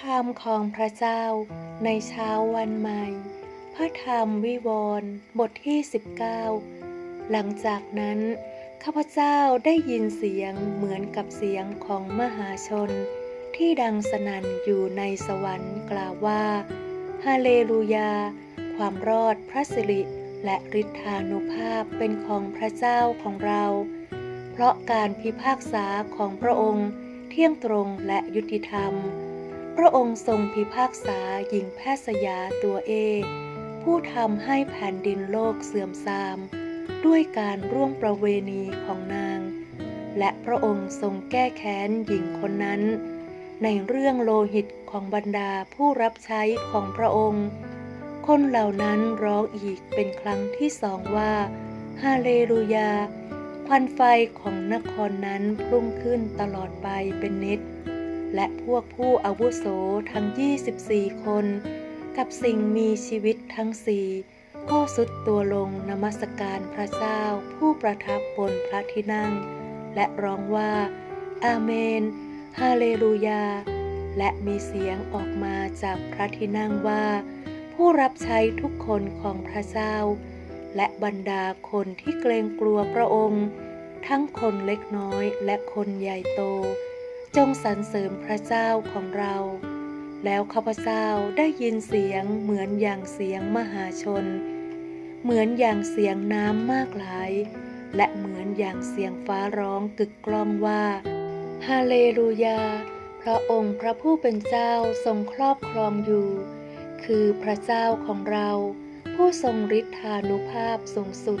คำของพระเจ้าในเช้าวันใหม่ พระธรรมวิวรณ์บทที่ 19 หลังจากนั้น ข้าพเจ้าได้ยินเสียงเหมือนกับเสียงของมหาชน ที่ดังสนั่นอยู่ในสวรรค์กล่าวว่า ฮาเลลูยา ความรอดพระสิริและฤทธานุภาพเป็นของพระเจ้าของเรา เพราะการพิพากษาของพระองค์เที่ยงตรงและยุติธรรม พระองค์ทรงพิพากษาหญิงแพทย์สยาตัวเอ ผู้ทำให้แผ่นดินโลกเสื่อมทราม ด้วยการร่วมประเวณีของนาง และพระองค์ทรงแก้แค้นหญิงคนนั้น ในเรื่องโลหิตของบรรดาผู้รับใช้ของพระองค์ คนเหล่านั้นร้องอีกเป็นครั้งที่สองว่า ฮาเลลูยาควันไฟของนครนั้นพุ่งขึ้นตลอดไปเป็นนิด และพวกผู้อาวุโสทั้ง 24 คน กับสิ่งมีชีวิตทั้งสี่ก็สุดตัวลงนมัสการพระเจ้าผู้ประทับบนพระที่นั่ง และร้องว่า อาเมน ฮาเลลูยา และมีเสียงออกมาจากพระที่นั่งว่า ผู้รับใช้ทุกคนของพระเจ้า และบรรดาคนที่เกรงกลัวพระองค์ ทั้งคนเล็กน้อยและคนใหญ่โต จงสรรเสริญพระเจ้าของเรา แล้วข้าพเจ้าได้ยินเสียงเหมือนอย่างเสียงมหาชน เหมือนอย่างเสียงน้ำมากหลาย และเหมือนอย่างเสียงฟ้าร้องกึกกล้องว่าฮาเลลูยา พระองค์พระผู้เป็นเจ้าทรงครอบครองอยู่ คือพระเจ้าของเรา ผู้ทรงฤทธานุภาพสูงสุด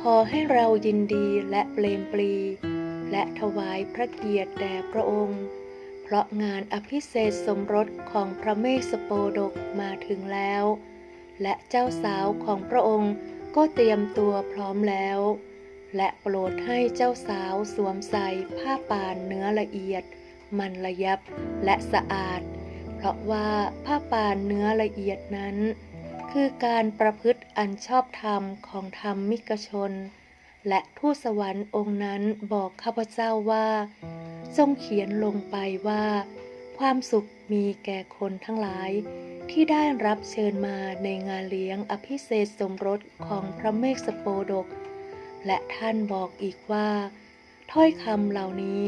ขอให้เรายินดีและเปลมปลี และถวายพระเกียรติแด่พระองค์ เพราะงานอภิเษกสมรสของพระเมสสโปดกมาถึงแล้ว และเจ้าสาวของพระองค์ก็เตรียมตัวพร้อมแล้ว และโปรดให้เจ้าสาวสวมใส่ผ้าป่านเนื้อละเอียด มันระยับและสะอาด เพราะว่าผ้าป่านเนื้อละเอียดนั้น คือการประพฤติอันชอบธรรมของธรรมมิกชน และทูตสวรรค์องค์นั้นบอกข้าพเจ้าว่า ทรงเขียนลงไปว่า ความสุขมีแก่คนทั้งหลาย ที่ได้รับเชิญมาในงานเลี้ยงอภิเษกสมรสของพระเมฆสโปดก และท่านบอกอีกว่า ถ้อยคำเหล่านี้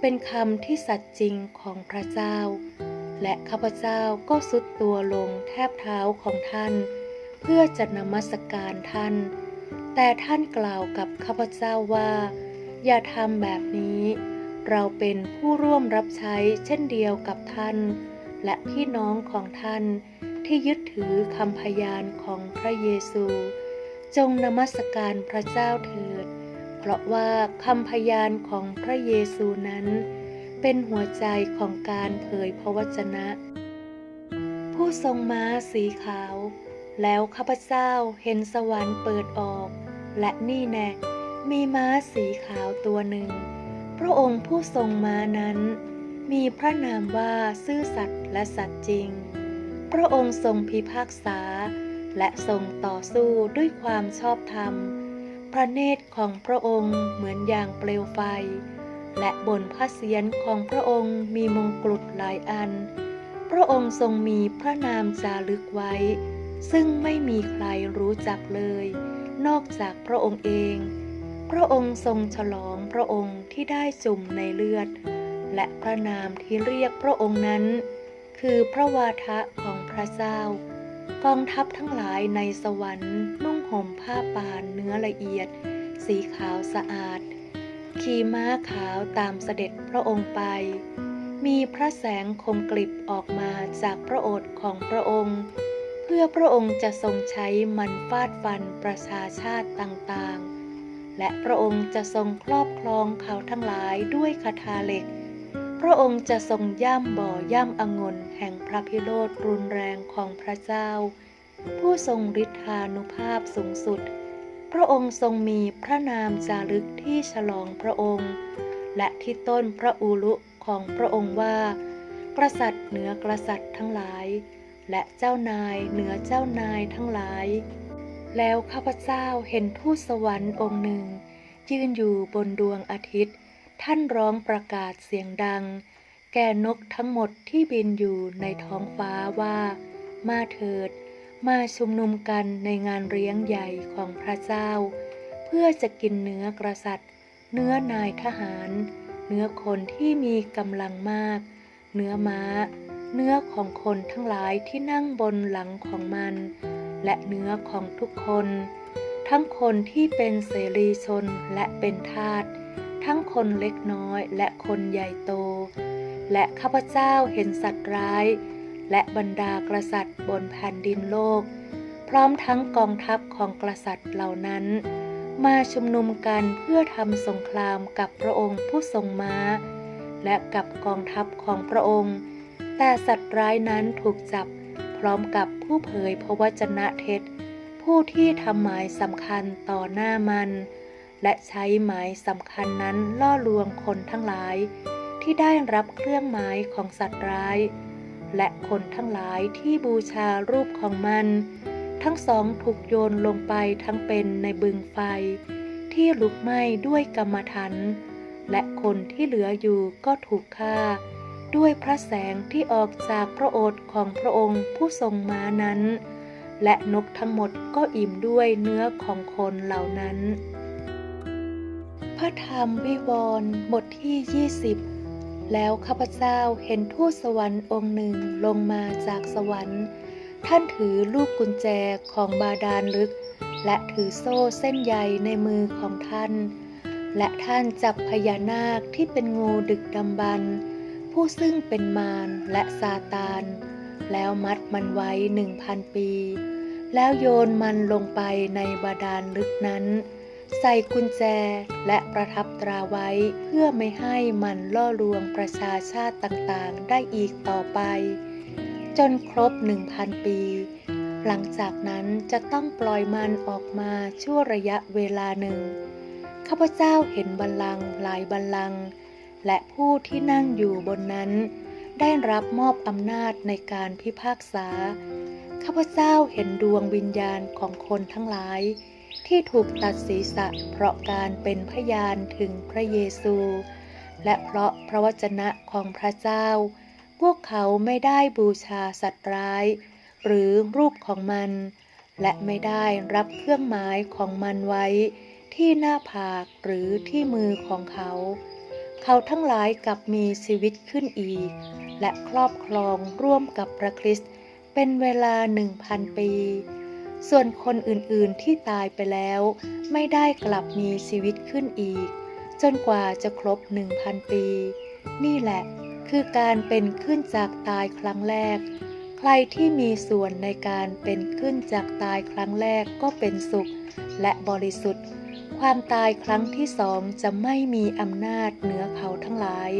เป็นคำที่สัตย์จริงของพระเจ้า และข้าพเจ้าก็สุดตัวลงแทบเท้าของท่าน เพื่อจะนมัสการท่าน แต่ท่านกล่าวกับข้าพเจ้าว่า อย่าทำแบบนี้ เราเป็นผู้ร่วมรับใช้เช่นเดียวกับท่าน และพี่น้องของท่านที่ยึดถือคำพยานของพระเยซู จงนมัสการพระเจ้าเถิด เพราะว่าคำพยานของพระเยซูนั้น เป็นหัวใจของการเผยพระวจนะ ผู้ทรงม้าสีขาว แล้วข้าพเจ้าเห็นสวรรค์เปิดออก และนี่แน่มีม้าสีขาวตัวหนึ่ง พระองค์ผู้ทรงม้านั้น มีพระนามว่าซื่อสัตย์และสัตย์จริง พระองค์ทรงพิพากษา และทรงต่อสู้ด้วยความชอบธรรม พระเนตรของพระองค์เหมือนอย่างเปลวไฟ และบนพระเศียรของพระองค์มีมงกุฎหลายอัน พระองค์ทรงมีพระนามจารึกไว้ ซึ่งไม่มีใครรู้จักเลย นอกจากพระองค์เอง พระองค์ทรงฉลองพระองค์ที่ได้จุ่มในเลือด และพระนามที่เรียกพระองค์นั้น คือพระวาทะของพระเจ้ากองทัพทั้งหลายในสวรรค์นุ่งห่มผ้าปานเนื้อละเอียด สีขาวสะอาด ขี่ม้าขาวตามเสด็จพระองค์ไป มีพระแสงคมกลิบออกมาจากพระโอษฐ์ของพระองค์ พื่อพระองค์จะทรงใช้มันฟาดฟันประชาชาติต่างๆ และพระองค์จะทรงครอบครองเขาทั้งหลายด้วยคาถาเหล็ก พระองค์จะทรงย่ำบ่อย่ำองุ่นแห่งพระพิโรธรุนแรงของพระเจ้า ผู้ทรงฤทธานุภาพสูงสุด พระองค์ทรงมีพระนามจารึกที่ฉลองพระองค์ และที่ต้นพระอูรุของพระองค์ว่า กษัตริย์เหนือกษัตริย์ทั้งหลาย และเจ้านายเหนือเจ้านายทั้งหลาย แล้วข้าพเจ้าเห็นทูตสวรรค์องค์หนึ่ง ยืนอยู่บนดวงอาทิตย์ ท่านร้องประกาศเสียงดัง แก่นกทั้งหมดที่บินอยู่ในท้องฟ้าว่า มาเถิด มาชุมนุมกันในงานเลี้ยงใหญ่ของพระเจ้า เพื่อจะกินเนื้อกษัตถ์เนื้อนายทหาร เนื้อคนที่มีกำลังมาก เนื้อม้า เนื้อของคนทั้งหลายที่นั่งบนหลังของมัน และเนื้อของทุกคน ทั้งคนที่เป็นเสรีชนและเป็นทาสทั้งคนเล็กน้อยและคนใหญ่โต และข้าพเจ้าเห็นสัตว์ร้าย และบรรดากษัตริย์บนแผ่นดินโลก พร้อมทั้งกองทัพของกษัตริย์เหล่านั้น มาชุมนุมกันเพื่อทำสงครามกับพระองค์ผู้ทรงม้า และกับกองทัพของพระองค์ แต่สัตว์ร้ายนั้นถูกจับพร้อมกับผู้เผยพระวจนะเท็จ ผู้ที่ทำหมายสำคัญต่อหน้ามัน และใช้หมายสำคัญนั้นล่อลวงคนทั้งหลาย ที่ได้รับเครื่องหมายของสัตว์ร้าย และคนทั้งหลายที่บูชารูปของมัน ทั้งสองถูกโยนลงไปทั้งเป็นในบึงไฟ ที่ลุกไหม้ด้วยกรรมฐานและคนที่เหลืออยู่ก็ถูกฆ่า ด้วยพระแสงที่ออกจากพระโอษฐ์ของพระองค์ผู้ทรงม้านั้น และนกทั้งหมดก็อิ่มด้วยเนื้อของคนเหล่านั้น พระธรรมวิวรณ์บทที่ 20 แล้วข้าพเจ้าเห็นทูตสวรรค์องค์หนึ่งลงมาจากสวรรค์ ท่านถือลูกกุญแจของบาดาลลึก และถือโซ่เส้นใยในมือของท่าน และท่านจับพญานาคที่เป็นงูดึกดำบรรพ์ ผู้ซึ่งเป็นมารและซาตาน แล้วมัดมันไว้หนึ่งพันปี แล้วโยนมันลงไปในบาดาลลึกนั้น ใส่กุญแจและประทับตราไว้เพื่อไม่ให้มันล่อลวงประชาชาติต่างๆ ได้อีกต่อไป จนครบหนึ่งพันปี หลังจากนั้นจะต้องปล่อยมันออกมาชั่วระยะเวลาหนึ่งข้าพเจ้าเห็นบัลลังก์หลายบัลลังก์ และผู้ที่นั่งอยู่บนนั้น ได้รับมอบอำนาจในการพิพากษา ข้าพเจ้าเห็นดวงวิญญาณของคนทั้งหลาย ที่ถูกตัดศีรษะเพราะการเป็นพยานถึงพระเยซู และเพราะพระวจนะของพระเจ้า พวกเขาไม่ได้บูชาสัตว์ร้าย หรือรูปของมัน และไม่ได้รับเครื่องหมายของมันไว้ที่หน้าผากหรือที่มือของเขา เขาทั้งหลายกลับมีชีวิตขึ้นอีก และครอบครองร่วมกับพระคริสต์เป็นเวลาหนึ่งพันปี ส่วนคนอื่นๆที่ตายไปแล้ว ไม่ได้กลับมีชีวิตขึ้นอีก จนกว่าจะครบหนึ่งพันปี นี่แหละคือการเป็นขึ้นจากตายครั้งแรก ใครที่มีส่วนในการเป็นขึ้นจากตายครั้งแรกก็เป็นสุขและบริสุทธิ์ ความตายครั้งที่สองจะไม่มีอำนาจเหนือเขาทั้งหลาย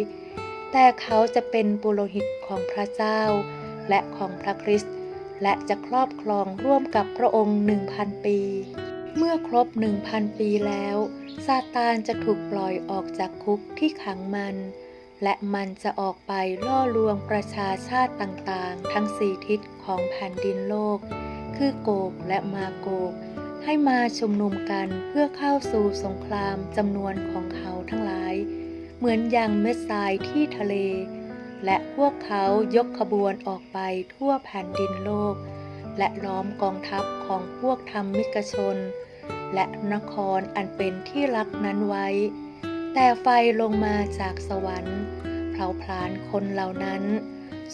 แต่เขาจะเป็นปุโรหิตของพระเจ้า และของพระคริสต์และจะครอบครองร่วมกับพระองค์หนึ่งพันปี เมื่อครบหนึ่งพันปีแล้วซาตานจะถูกปล่อยออกจากคุกที่ขังมัน และมันจะออกไปล่อลวงประชาชาติต่างๆ ทั้งสี่ทิศของแผ่นดินโลก คือโกกและมาโกก ให้มาชุมนุมกันเพื่อเข้าสู่สงครามจำนวนของเขาทั้งหลาย เหมือนอย่างเม็ดทรายที่ทะเล และพวกเขายกขบวนออกไปทั่วแผ่นดินโลก และล้อมกองทัพของพวกธรรมมิกชน และนครอันเป็นที่รักนั้นไว้ แต่ไฟลงมาจากสวรรค์เผาผลาญคนเหล่านั้น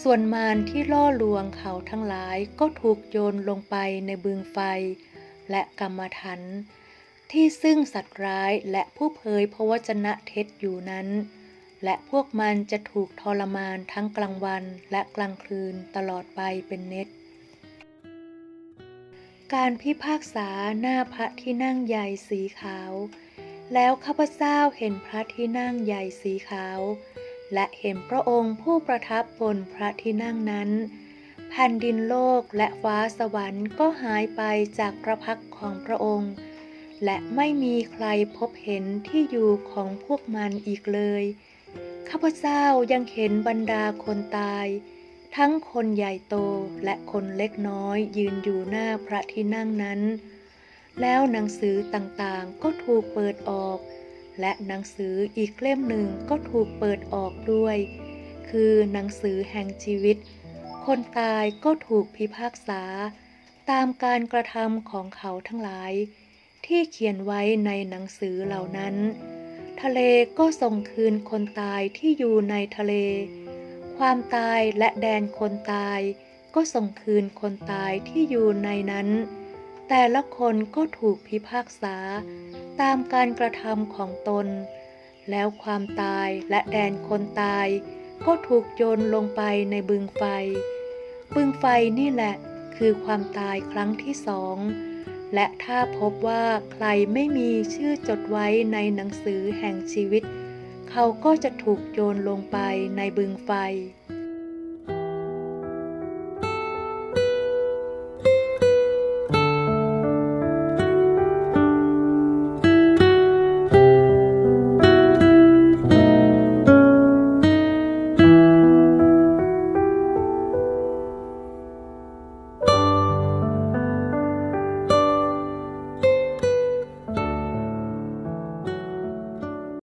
ส่วนมารที่ล่อลวงเขาทั้งหลายก็ถูกโยนลงไปในบึงไฟ และกรรมฐานที่ซึ่งสัตว์ร้ายและผู้เผยพระวจนะเท็จอยู่นั้น และพวกมันจะถูกทรมานทั้งกลางวันและกลางคืนตลอดไปเป็นเน็ตการพิพากษาหน้าพระที่นั่งใหญ่สีขาว แล้วข้าพเจ้าเห็นพระที่นั่งใหญ่สีขาว และเห็นพระองค์ผู้ประทับบนพระที่นั่งนั้น แผ่นดินโลกและฟ้าสวรรค์ก็หายไปจากพระพักของพระองค์ และไม่มีใครพบเห็นที่อยู่ของพวกมันอีกเลย ข้าพเจ้ายังเห็นบรรดาคนตาย ทั้งคนใหญ่โตและคนเล็กน้อยยืนอยู่หน้าพระที่นั่งนั้น แล้วหนังสือต่างๆก็ถูกเปิดออก และหนังสืออีกเล่มหนึ่งก็ถูกเปิดออกด้วย คือหนังสือแห่งชีวิต คนตายก็ถูกพิพากษา ตามการกระทำของเขาทั้งหลาย ที่เขียนไว้ในหนังสือเหล่านั้น ทะเลก็ส่งคืนคนตายที่อยู่ในทะเล ความตายและแดนคนตาย ก็ส่งคืนคนตายที่อยู่ในนั้น แต่ละคนก็ถูกพิพากษา ตามการกระทำของตน แล้วความตายและแดนคนตาย ก็ถูกโยนลงไปในบึงไฟ บึงไฟนี่แหละคือความตายครั้งที่สอง และถ้าพบว่าใครไม่มีชื่อจดไว้ในหนังสือแห่งชีวิต เขาก็จะถูกโยนลงไปในบึงไฟ